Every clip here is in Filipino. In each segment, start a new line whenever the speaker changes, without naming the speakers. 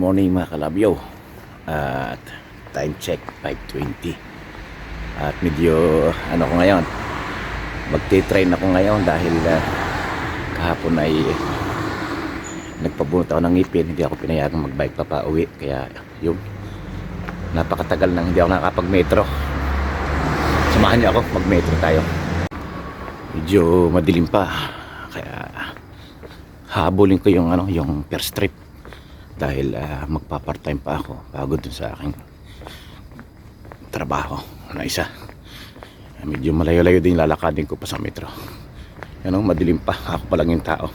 morning mga kalabyo. At time check 5.20 At medyo ano ko ngayon Magti-train ako ngayon dahil ah, kahapon ay nagpabunot ako ng ngipin. Hindi ako pinayagang magbike pa pa uwi. Kaya yung napakatagal nang hindi ako nakakapag-metro. Samahan niyo ako mag-metro tayo. Medyo madilim pa. Kaya habulin ko yung ano yung first trip dahil uh, magpa-part-time pa ako bago dun sa aking trabaho. Na isa. Medyo malayo-layo din lalakadin ko pa sa metro. Ano, madilim pa. Ako pa lang yung tao.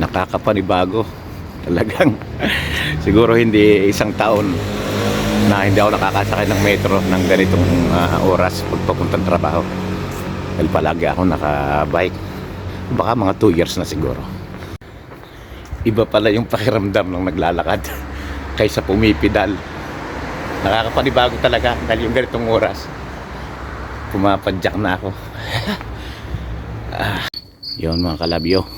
Nakakapanibago. Talagang siguro hindi isang taon na hindi ako nakakasakay ng metro ng ganitong ah, oras pagpapuntang trabaho. Dahil palagi ako nakabike. Baka mga 2 years na siguro iba pala yung pakiramdam ng naglalakad kaysa pumipidal. Nakakapanibago talaga dahil yung ganitong oras pumapadyak na ako. Ah, yun mga kalabyo.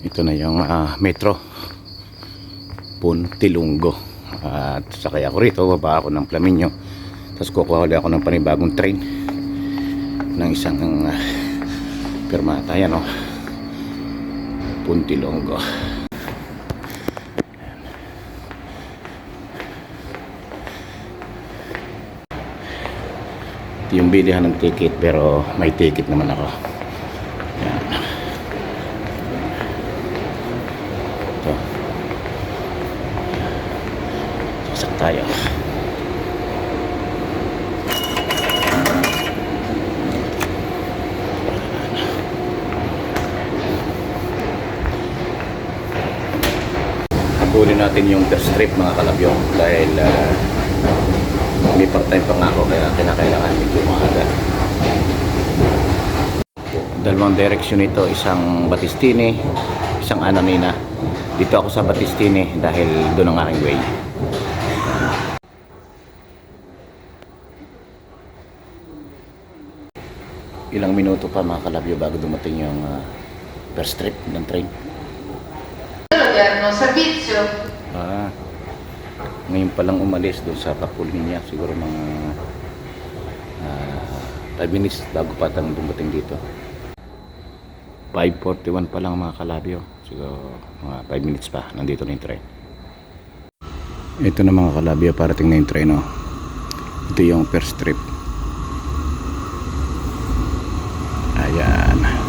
Ito na yung ah, metro. Puntilunggo at sakay ako rito baba ako ng Flaminio. Tapos kukuha ulit ako ng panibagong train ng isang uh, permata yan oh Puntilonggo Ito yung bilihan ng ticket pero may ticket naman ako yan ito sasak tayo habulin natin yung first trip mga kalabyo dahil uh, may part-time pa nga ako kaya kinakailangan medyo maaga. Dalawang direksyon ito isang Batistini isang Ananina dito ako sa Batistini dahil doon ang aking way. Ilang minuto pa mga kalabyo bago dumating yung uh, first trip ng train.
Odierno servizio.
Ah, ngayon pa lang umalis doon sa Kapulminya. Siguro mga 5 minutes bago pa tang dumating dito. 5.41 pa lang mga kalabyo. Siguro mga 5 minutes pa. Nandito na yung train. Ito na mga kalabyo. Parating na yung train. Oh. Ito yung first trip. Ayan.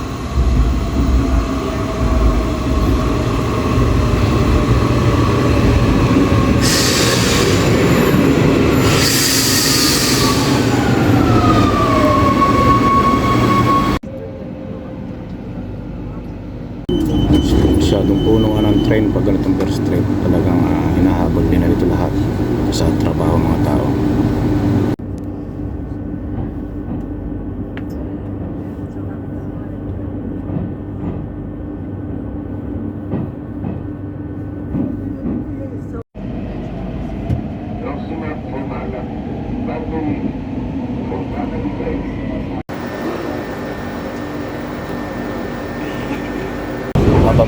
masyadong puno nga ng train pag ganitong first trip talagang uh, hinahabol din na dito lahat sa trabaho mga tao
Prossima fermata.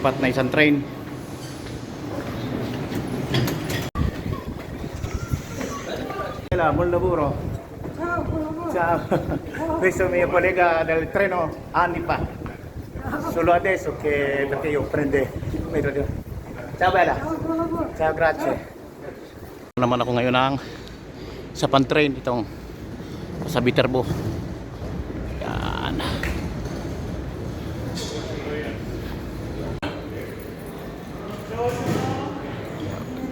Lilipat na isang train. Hola, buon lavoro.
Ciao, buon lavoro.
Ciao. Questo mio collega del treno anni fa. Solo adesso che perché io prende metro. Ciao bella.
Ciao, lavoro.
Ciao, grazie. Naman ako ngayon ng sa pan-train itong sa Viterbo. Yan.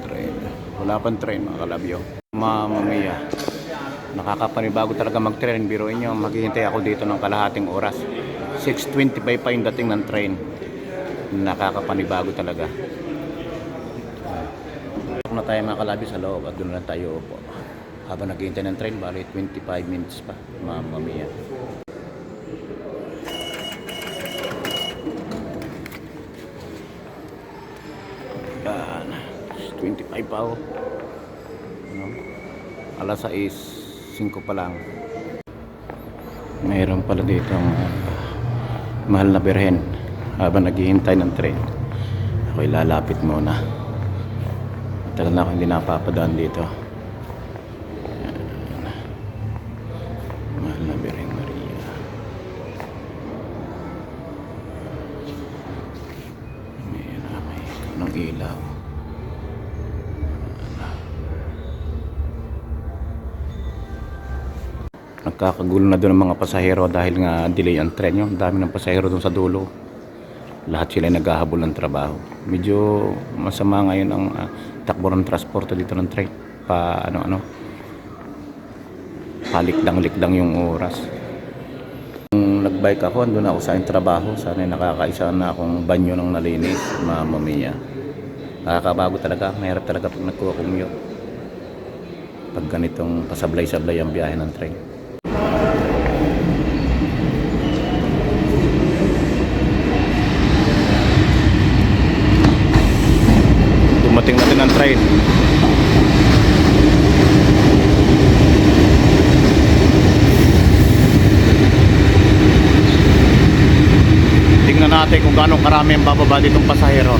Train. Wala pang train mga kalabyo. Mamma mia. Nakakapanibago talaga mag-train. Biruin nyo, maghihintay ako dito ng kalahating oras. 6.25 pa yung dating ng train. Nakakapanibago talaga. Na tayo mga kalabi sa loob at doon lang tayo upo. Habang naghihintay ng train, bali 25 minutes pa. Mamma mia. Yan. 25 pa oh. Ano? Alas 6, 5 pa lang. Mayroon pala dito ang mahal na birhen habang naghihintay ng train. Ako'y lalapit muna. Tagal na ako hindi napapadaan dito. Mahal na birhen Maria. May may ilaw. Nagkakagulo na doon ang mga pasahero dahil nga delay ang tren yun. Dami ng pasahero doon sa dulo. Lahat sila naghahabol ng trabaho. Medyo masama ngayon ang ah, takbo ng transporte dito ng train. Pa ano ano. Palikdang-likdang yung oras. Nung nagbike ako, andun ako sa trabaho. Sana nakakaisa na akong banyo ng nalinis. Mamma mia. Nakakabago talaga. Mahirap talaga pag nagkuha-commute. Pag ganitong pasablay-sablay ang biyahe ng train. Dumating na din ang train. Tingnan natin kung gaano karami ang bababa ditong pasahero.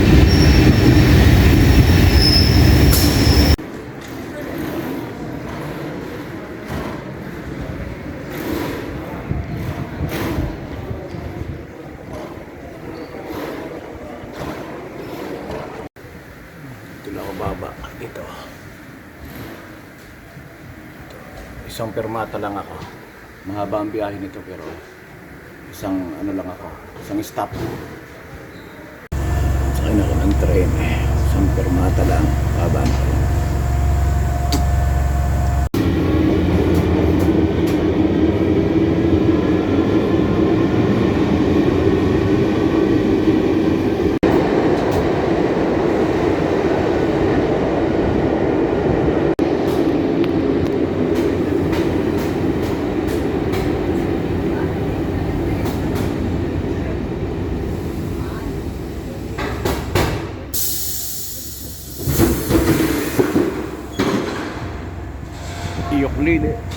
Na ako baba. Dito. Isang permata lang ako. Mahaba ang biyahe nito pero isang ano lang ako. Isang stop. Sakay na ako ng train. Isang permata lang. Baba na ako. discipline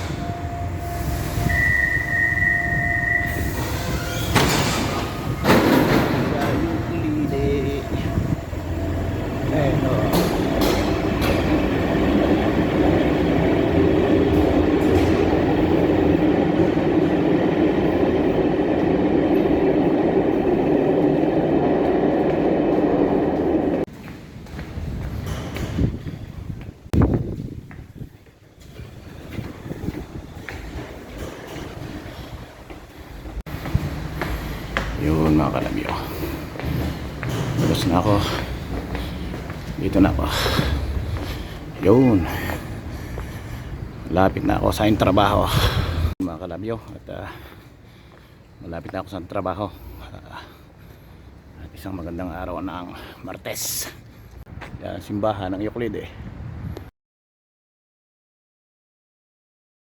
mga kalabyo. Labas na ako. Dito na ako. Yun. Malapit na ako sa aking trabaho. Mga kalabyo. At ah, malapit na ako sa trabaho. Ah, at isang magandang araw ng Martes. Yan, simbahan ng Euclid eh.